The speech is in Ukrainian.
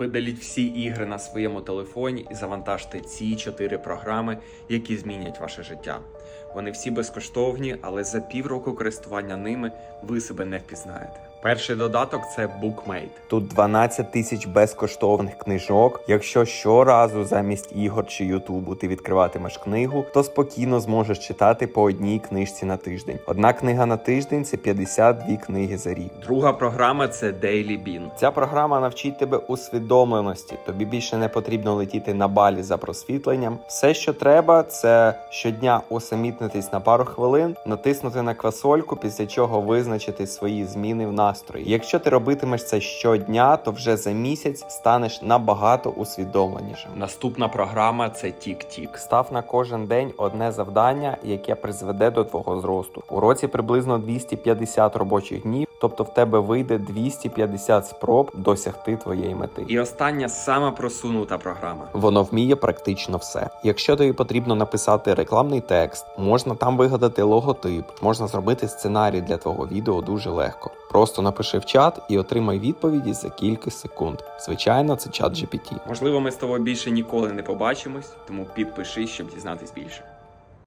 Видаліть всі ігри на своєму телефоні і завантажте ці чотири програми, які змінять ваше життя. Вони всі безкоштовні, але за півроку користування ними ви себе не впізнаєте. Перший додаток це BookMate. Тут 12 тисяч безкоштовних книжок. Якщо щоразу замість ігор чи Ютубу ти відкриватимеш книгу, то спокійно зможеш читати по одній книжці на тиждень. Одна книга на тиждень це 52 книги за рік. Друга програма це Daily Bean. Ця програма навчить тебе усвідомленості. Тобі більше не потрібно летіти на балі за просвітленням. Все, що треба, це щодня усамітнитись на пару хвилин, натиснути на квасольку, після чого визначити свої зміни в настрої. Якщо ти робитимеш це щодня, то вже за місяць станеш набагато усвідомленішим. Наступна програма це TikTok. Став на кожен день одне завдання, яке призведе до твого зросту. У році приблизно 250 робочих днів, тобто в тебе вийде 250 спроб досягти твоєї мети. І остання сама просунута програма. Воно вміє практично все. Якщо тобі потрібно написати рекламний текст, можна там вигадати логотип, можна зробити сценарій для твого відео дуже легко. Просто напиши в чат і отримай відповіді за кілька секунд. Звичайно, це чат GPT. Можливо, ми з тобою більше ніколи не побачимось, тому підпишись, щоб дізнатись більше.